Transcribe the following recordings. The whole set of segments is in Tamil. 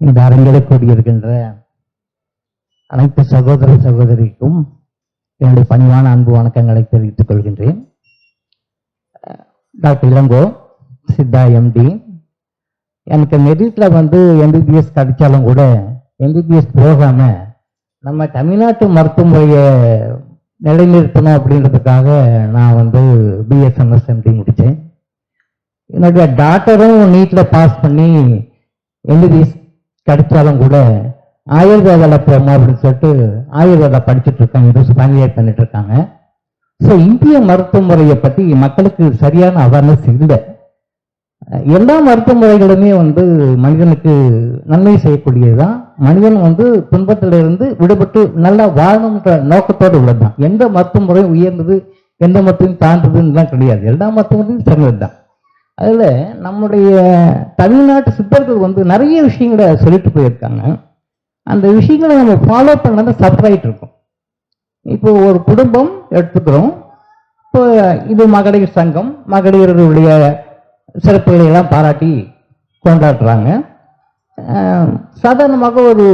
இந்த அரங்கில் கூடியிருக்கின்ற அனைத்து சகோதர சகோதரிக்கும் என்னுடைய பணிவான அன்பு வணக்கங்களை தெரிவித்துக் கொள்கின்றேன். டாக்டர் இளங்கோ சித்தா எம்டி எனக்கு மெரிட்ல வந்து எம்பிபிஎஸ் கிடைச்சாலும் கூட எம்பிபிஎஸ் போகாம நம்ம தமிழ்நாட்டு மருத்துவமுறையை நிலைநிறுத்தணும் அப்படின்றதுக்காக நான் வந்து பிஎஸ்எம்எஸ் எம்டி முடித்தேன். என்னுடைய டாக்டரும் நீட்டில் பாஸ் பண்ணி எம்பிபிஎஸ் கிடைச்சாலும் கூட ஆயுர்வேதாவில் போமா அப்படின்னு சொல்லிட்டு ஆயுர்வேதா படிச்சுட்டு இருக்காங்க இது ஃபேமிலியேட் பண்ணிட்டு இருக்காங்க ஸோ இந்திய மருத்துவ முறையை பற்றி மக்களுக்கு சரியான அவேர்னஸ் இல்லை. எல்லா மருத்துவ முறைகளுமே வந்து மனிதனுக்கு நன்மை செய்யக்கூடியதுதான். மனிதன் வந்து துன்பத்திலிருந்து விடுபட்டு நல்லா வாழணுன்ற நோக்கத்தோடு உள்ளதுதான். எந்த மருத்துவ முறையும் உயர்ந்தது எந்த மருத்துவம் தாழ்ந்ததுன்னு தான் கிடையாது. எல்லா மருத்துவ முறையும் சிறந்தது தான் அதில் நம்முடைய தமிழ்நாட்டு சித்தர்கள் வந்து நிறைய விஷயங்களை சொல்லிட்டு போயிருக்காங்க. அந்த விஷயங்களை நம்ம ஃபாலோ பண்ணாத சப்ரைட் இருக்கும். இப்போ ஒரு குடும்பம் எடுத்துக்கிறோம். இப்போ இது மகளிர் சங்கம் மகளிருடைய சிறப்புகளை எல்லாம் பாராட்டி கொண்டாடுறாங்க. சாதாரணமாக ஒரு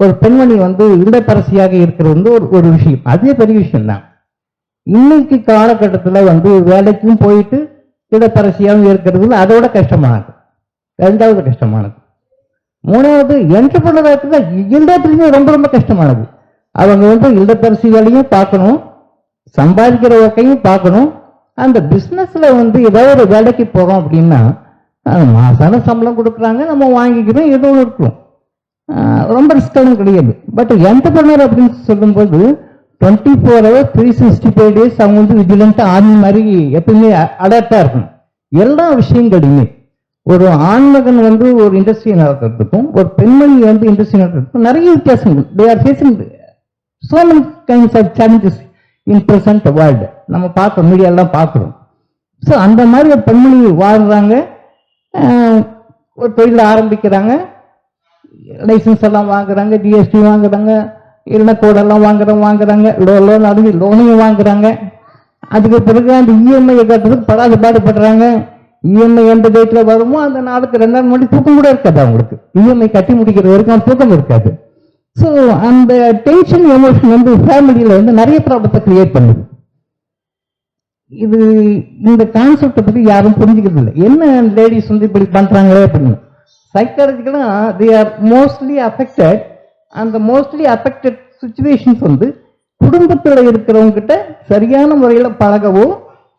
ஒரு பெண்மணி வந்து இடப்பரசியாக இருக்கிறது வந்து ஒரு ஒரு விஷயம். அதே பெரிய விஷயம்தான். இன்னைக்கு காலகட்டத்தில் வந்து வேலைக்கும் போயிட்டு திடப்பரசியாகவும் இருக்கிறது அதோட கஷ்டமானது. ரெண்டாவது கஷ்டமானது. மூணாவது என்டர்பிரினராக இருக்கிறது எல்லாத்துலேயுமே ரொம்ப ரொம்ப கஷ்டமானது. அவங்க வந்து இல்லத்தரசி வேலையும் பார்க்கணும் சம்பாதிக்கிற ஒக்கையும் பார்க்கணும். அந்த பிஸ்னஸில் வந்து ஏதாவது ஒரு வேலைக்கு போகிறோம் அப்படின்னா மாசான சம்பளம் கொடுக்குறாங்க நம்ம வாங்கிக்கிறோம் ஏதோ ஒன்று இருக்கும் ரொம்ப ரிஸ்காலும் கிடையாது. பட் என்டர்பிரினர் அப்படின்னு சொல்லும்போது twenty four hour three sixty five days அவங்க வந்து விஜிலண்ட்டாக ஆர்மி மாதிரி எப்பயுமே அலர்ட்டாக இருக்கணும். எல்லா விஷயங்களையுமே ஒரு ஆண்மகன் வந்து ஒரு இண்டஸ்ட்ரி நடத்துறதுக்கும் ஒரு பெண்மணி வந்து இண்டஸ்ட்ரி நடத்துறதுக்கும் நிறைய வித்தியாசங்கள். They are facing so many kinds of challenges in present world நம்ம பார்க்குறோம் மீடியாலாம் பார்க்குறோம். ஸோ அந்த மாதிரி ஒரு பெண்மணி வாழ்கிறாங்க ஒரு தொழில் ஆரம்பிக்கிறாங்க. லைசன்ஸ் எல்லாம் வாங்குறாங்க ஜிஎஸ்டி வாங்குறாங்க. இல்லைன்னா கோடெல்லாம் வாங்குறோம் வாங்குறாங்க. லோன் லோன் அடங்கி லோனையும் வாங்குறாங்க. அதுக்கு பிறகு அந்த இஎம்ஐயை கட்டுறதுக்கு படாத பாடுபடுறாங்க. இஎம்ஐ எந்த டேட்டில் வருமோ அந்த நாளுக்கு ரெண்டாயிரம் மணி தூக்கம் கூட இருக்காது அவங்களுக்கு. இஎம்ஐ கட்டி முடிக்கிற வரைக்கும் தூக்கம் இருக்காது. ஸோ அந்த டென்ஷன் எமோஷன் வந்து ஃபேமிலியில் வந்து நிறைய ப்ராப்ளத்தை கிரியேட் பண்ணுது. இது இந்த கான்செப்டை பற்றி யாரும் புரிஞ்சுக்கிறது இல்லை. என்ன லேடிஸ் வந்து இப்படி பண்ணுறாங்களே அப்படின்னு. சைக்காலஜிக்கலாக தே ஆர் மோஸ்ட்லி அஃபெக்டட் அந்த மோஸ்ட்லி அஃபெக்டட் சுச்சுவேஷன்ஸ் வந்து குடும்பத்தில் இருக்கிறவங்க கிட்ட சரியான முறையில் பழகவோ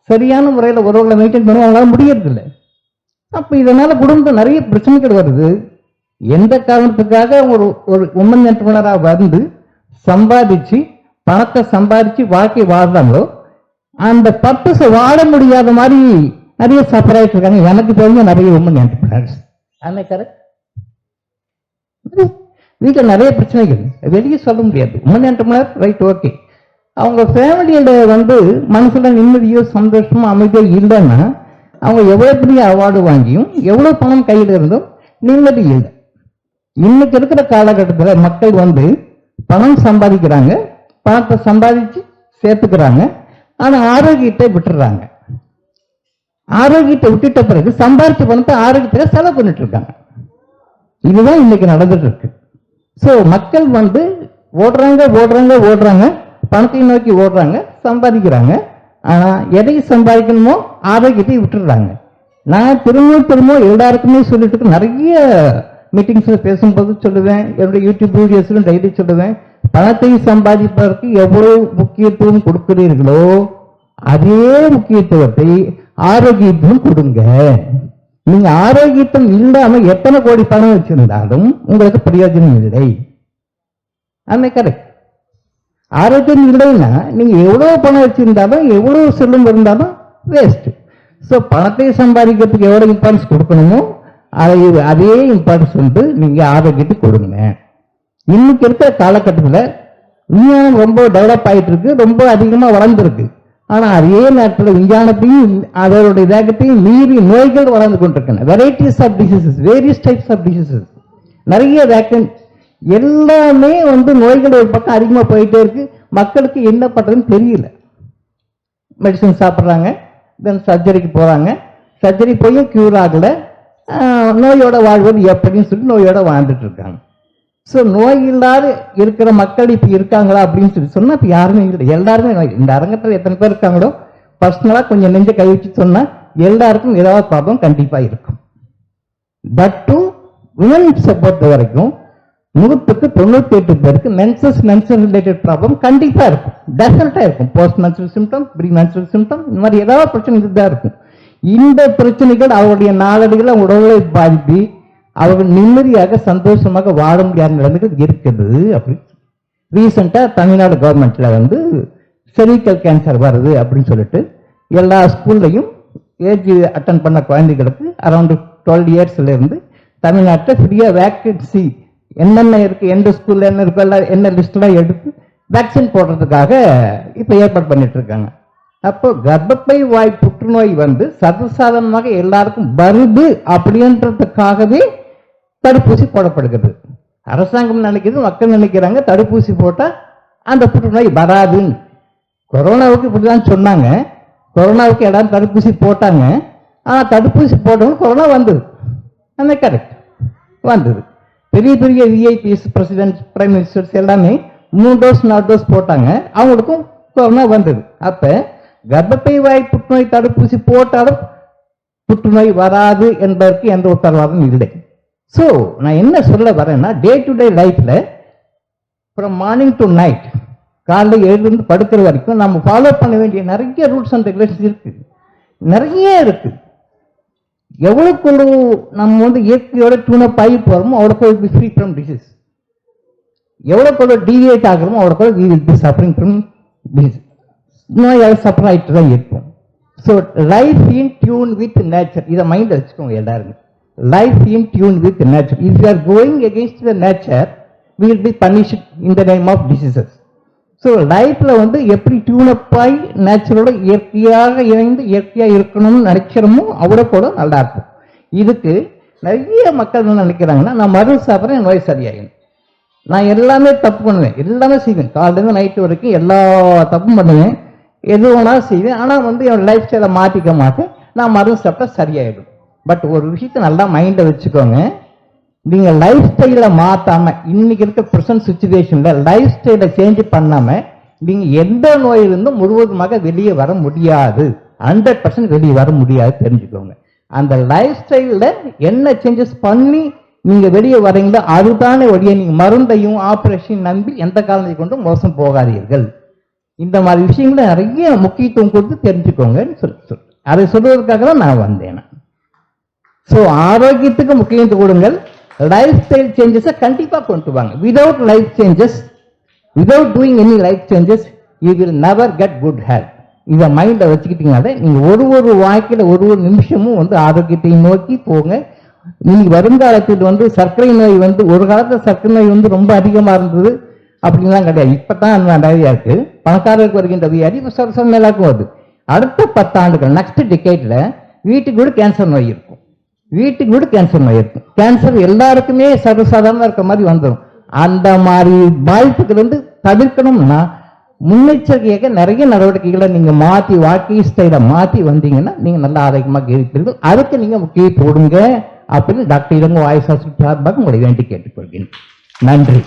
சரியான முறையில் உறவுகளை மெயின்டைன் பண்ணவோ அவங்களால முடியறதில்லை. அப்போ இதனால் குடும்பத்தில் நிறைய பிரச்சனைகள் வருது. எந்த காரணத்துக்காக ஒரு ஒரு உமன் என்டர்பிரினராக வந்து சம்பாதிச்சு பணத்தை சம்பாதிச்சு வாழ்க்கை வாழ்றாங்களோ அந்த பர்பஸை வாழ முடியாத மாதிரி நிறைய சஃபர் ஆகிட்டு இருக்காங்க. எனக்கு தெரிஞ்ச நிறைய உமன் என்டர்பிரினர்ஸ் ஆமே கரெக்ட் வீட்டில் நிறைய பிரச்சனைகள். வெளியே சொல்ல முடியாது. உமன் ரைட் ஓகே அவங்க ஃபேமிலியில் வந்து மனசுல நிம்மதியோ சந்தோஷமோ அமைதியோ இல்லைன்னா அவங்க எவ்வளோ பெரிய அவார்டு வாங்கியும் எவ்வளவு பணம் கையில் இருந்தும் நிம்மதி இல்லை. இன்னைக்கு இருக்கிற காலகட்டத்தில் மக்கள் வந்து பணம் சம்பாதிக்கிறாங்க. பணத்தை சம்பாதிச்சு சேர்த்துக்கிறாங்க. ஆனால் ஆரோக்கியத்தை விட்டுறாங்க. ஆரோக்கியத்தை விட்டுட்ட பிறகு சம்பாதிச்ச பணத்தை ஆரோக்கியத்தை செலவு பண்ணிட்டு இருக்காங்க. இதுதான் இன்னைக்கு நடந்துட்டு இருக்கு. ஸோ மக்கள் வந்து ஓடுறாங்க ஓடுறாங்க ஓடுறாங்க. பணத்தை நோக்கி ஓடுறாங்க சம்பாதிக்கிறாங்க. ஆனால் எதை சம்பாதிக்கணுமோ ஆரோக்கியத்தை விட்டுடுறாங்க. நான் திரும்ப திரும்ப எல்லாருக்குமே சொல்லிட்டு நிறைய மீட்டிங்ஸில் பேசும்போது சொல்லுவேன். என்னுடைய யூடியூப் வீடியோஸ்லையும் டெய்லி சொல்லுவேன். பணத்தை சம்பாதிப்பதற்கு எவ்வளவு முக்கியத்துவம் கொடுக்கிறீர்களோ அதே முக்கியத்துவத்தை ஆரோக்கியத்தையும் கொடுங்க. நீங்க ஆரோக்கியத்தில் இல்லாம எத்தனை கோடி பணம் வச்சிருந்தாலும் உங்களுக்கு பிரயோஜனம் இல்லை. ஆமே கரெக்ட் ஆரோக்கியம் இல்லைன்னா நீங்க எவ்வளவு பணம் வச்சிருந்தாலும் எவ்வளவு செல்லும் இருந்தாலும் வேஸ்ட் ஸோ பணத்தை சம்பாதிக்கிறதுக்கு எவ்வளவு இம்பார்ட்டன்ஸ் கொடுக்கணுமோ அதை அதே இம்பார்ட்டன்ஸ் வந்து நீங்க ஆரோக்கியத்துக்கு கொடுங்க. இன்னைக்கு இருக்கிற காலகட்டத்தில் விஞ்ஞானம் ரொம்ப டெவலப் ஆயிட்டு இருக்கு ரொம்ப அதிகமாக வளர்ந்துருக்கு. ஆனால் அதே நேரத்தில் விஞ்ஞானத்தையும் அதனுடைய வேகத்தையும் மீறி நோய்கள் வளர்ந்து கொண்டிருக்கின்றன. Varieties of diseases various types of diseases நிறைய வேக்கன் எல்லாமே வந்து நோய்கள் ஒரு பக்கம் அதிகமாக போயிட்டே இருக்கு. மக்களுக்கு என்ன பண்ணுறதுன்னு தெரியல. மெடிசன் சாப்பிட்றாங்க தென் சர்ஜரிக்கு போகிறாங்க சர்ஜரி போய் க்யூர் ஆகலை. நோயோட வாழ்வது எப்படின்னு சொல்லி நோயோட வாழ்ந்துட்டு இருக்காங்க. ஸோ நோய் இல்லாத இருக்கிற மக்கள் இப்போ இருக்காங்களா அப்படின்னு சொல்லி சொன்னால் இப்போ யாருமே இல்லை. எல்லாருமே நோய். இந்த அரங்கத்தில் எத்தனை பேர் இருக்காங்களோ பர்சனலாக கொஞ்சம் நெஞ்ச கை வச்சு சொன்னால் எல்லாருக்கும் ஏதாவது ப்ராப்ளம் கண்டிப்பாக இருக்கும். பட் டு உமன்ஸை பொறுத்த வரைக்கும் நூற்றுக்கு தொண்ணூற்றி எட்டு பேருக்கு மென்சஸ் மென்சல் ரிலேட்டட் ப்ராப்ளம் கண்டிப்பாக இருக்கும். டெஃபினட்டாக இருக்கும். Post menstrual symptom pre menstrual symptom இந்த மாதிரி ஏதாவது பிரச்சனை தான் இருக்கும். இந்த பிரச்சனைகள் அவருடைய நாளடிகளை உடலை பாதிப்பி அவர்கள் நிம்மதியாக சந்தோஷமாக வாழ முடியாத நிலைமைகள் இருக்கிறது அப்படின்னு ரீசெண்டாக தமிழ்நாடு கவர்மெண்ட்ல வந்து செரிக்கல் கேன்சர் வருது அப்படின்னு சொல்லிட்டு எல்லா ஸ்கூல்லையும் ஏஜ் அட்டன் பண்ண குழந்தைகளுக்கு அரௌண்டு டுவெல் இயர்ஸ்லேருந்து தமிழ்நாட்டில் ஃப்ரீயாக வேக்கன்சி என்னென்ன இருக்குது எந்த ஸ்கூலில் என்ன இருக்கோ எல்லாம் என்ன லிஸ்ட்லாம் எடுத்து வேக்சின் போடுறதுக்காக இப்போ ஏற்பாடு பண்ணிட்டு இருக்காங்க. அப்போ கர்ப்பப்பை வாய் புற்றுநோய் வந்து சர்வசாதாரணமாக எல்லாருக்கும் வருது அப்படின்றதுக்காகவே தடுப்பூசி போடப்படுகிறது. அரசாங்கம் நினைக்கிறது மக்கள் நினைக்கிறாங்க தடுப்பூசி போட்டால் அந்த புற்றுநோய் வராதுன்னு. கொரோனாவுக்கு இப்படிதான் சொன்னாங்க. கொரோனாவுக்கு இடம் தடுப்பூசி போட்டாங்க. ஆனால் தடுப்பூசி போட்டவங்க கொரோனா வந்தது. அந்த கரெக்ட் வந்தது. பெரிய பெரிய விஐபிஸ் பிரசிடென்ட் பிரைம் மினிஸ்டர்ஸ் எல்லாமே மூணு டோஸ் நாலு டோஸ் போட்டாங்க. அவங்களுக்கும் கொரோனா வந்தது. அப்போ கர்ப்பப்பை வாய் புற்றுநோய் தடுப்பூசி போட்டாலும் புற்றுநோய் வராது என்பதற்கு எந்த உத்தரவாதம் இல்லை. ஸோ நான் என்ன சொல்ல வரேன்னா டே டு டே லைஃப்பில் ஃப்ரம் மார்னிங் டு நைட் காலைல எழுந்து படுக்கிற வரைக்கும் நம்ம ஃபாலோ பண்ண வேண்டிய நிறைய ரூல்ஸ் அண்ட் ரெகுலேஷன்ஸ் இருக்குது நிறைய இருக்குது எவ்வளவுக்கு நம்ம வந்து இயற்கையோட டூனப் ஆகி போகிறோமோ அவ்வளோக்கு ஃப்ரீ ஃப்ரம் டிசீஸ் எவ்வளோக்குள்ள எவ்வளோ டீவியேட் ஆகிறோமோ அவ்வளோக்கு we will be suffering from disease நோயால் சஃபர் ஆகிட்டு தான் இருக்கும். So life in tune with nature இதை மைண்டில் வச்சுக்கோங்க எல்லாருமே. Life in tune with nature if you are going against the nature will be punished in the name of diseases so லைஃப்பில் வந்து எப்படி டியூனப் ஆகி நேச்சரோட இயற்கையாக இணைந்து இயற்கையாக இருக்கணும்னு நினைக்கிறோமோ அவ்வளோ கூட நல்லா இருக்கும். இதுக்கு நிறைய மக்கள் என்ன நினைக்கிறாங்கன்னா நான் மருந்து சாப்பிட்றேன் என் நோய் சரியாயிடும் நான் எல்லாமே தப்பு பண்ணுவேன். எல்லாமே செய்வேன். காலையிலேருந்து நைட்டு வரைக்கும் எல்லா தப்பும் பண்ணுவேன். எது வேணாலும் செய்வேன். ஆனால் வந்து என் லைஃப் ஸ்டைலை மாற்றிக்க மாட்டேன். நான் மருந்து சாப்பிட்டா சரியாயிடும். பட் ஒரு விஷயத்தை நல்லா மைண்டில் வச்சுக்கோங்க. நீங்க லைஃப் ஸ்டைலை மாற்றாமல் இன்னைக்கு இருக்க ப்ரெசன்ட் சுச்சுவேஷன்ல லைஃப் ஸ்டைலை சேஞ்ச் பண்ணாம நீங்க எந்த நோயிலிருந்தும் முழுவதுமாக வெளியே வர முடியாது. ஹண்ட்ரட் பர்சன்ட் வெளியே வர முடியாது தெரிஞ்சுக்கோங்க. அந்த லைஃப் ஸ்டைலில் என்ன சேஞ்சஸ் பண்ணி நீங்க வெளியே வரீங்களோ அதுதானே வழியை நீங்க மருந்தையும் ஆப்ரேஷன் நம்பி எந்த காலத்தை கொண்டும் மோசம் போகாதீர்கள். இந்த மாதிரி விஷயங்களை நிறைய முக்கியத்துவம் கொடுத்து தெரிஞ்சுக்கோங்கன்னு சொல்லி சொல் அதை சொல்வதற்காக தான் நான் வந்தேன் ஸோ ஆரோக்கியத்துக்கு முக்கியத்துவம் கொடுங்கள். லைஃப் ஸ்டைல் சேஞ்சஸை கண்டிப்பாக கொண்டு வாங்க. Without life changes without doing any life changes you will never get good health இதை மைண்டில் வச்சுக்கிட்டீங்கனாலே நீங்கள் ஒரு ஒரு வாழ்க்கையில் ஒரு ஒரு நிமிஷமும் வந்து ஆரோக்கியத்தை நோக்கி போங்க. நீங்கள் வருங்காலத்தில் வந்து சர்க்கரை நோய் வந்து ஒரு காலத்தில் சர்க்கரை நோய் வந்து ரொம்ப அதிகமாக இருந்தது. அப்படின்லாம் கிடையாது. இப்போ தான் நிறையா இருக்குது பணக்காரருக்கு வருகின்ற வியாதி இப்போ சொர மேலாக்கும் வருது அடுத்த பத்தாண்டுகள் நெக்ஸ்ட் டிக்கெட்டில் வீட்டுக்கு கூட கேன்சர் நோய் இருக்கும். வீட்டுக்கு கூட கேன்சர் நோய் இருக்கும் கேன்சர் எல்லாருக்குமே சர்வசாதாரணமாக இருக்க மாதிரி வந்துடும். அந்த மாதிரி பாதிப்புகள் வந்து தவிர்க்கணும்னா முன்னெச்சரிக்கையாக நிறைய நடவடிக்கைகளை நீங்கள் மாற்றி வாழ்க்கை ஸ்டைலை மாற்றி வந்தீங்கன்னா நீங்கள் நல்லா ஆரோக்கியமாக இருப்பீர்கள். அதுக்கு நீங்கள் முக்கிய போடுங்க அப்படின்னு டாக்டர் இளங்கோ ஆயுஷ் சார்பாக உங்களை வேண்டி கேட்டுக்கொள்கிறேன். நன்றி.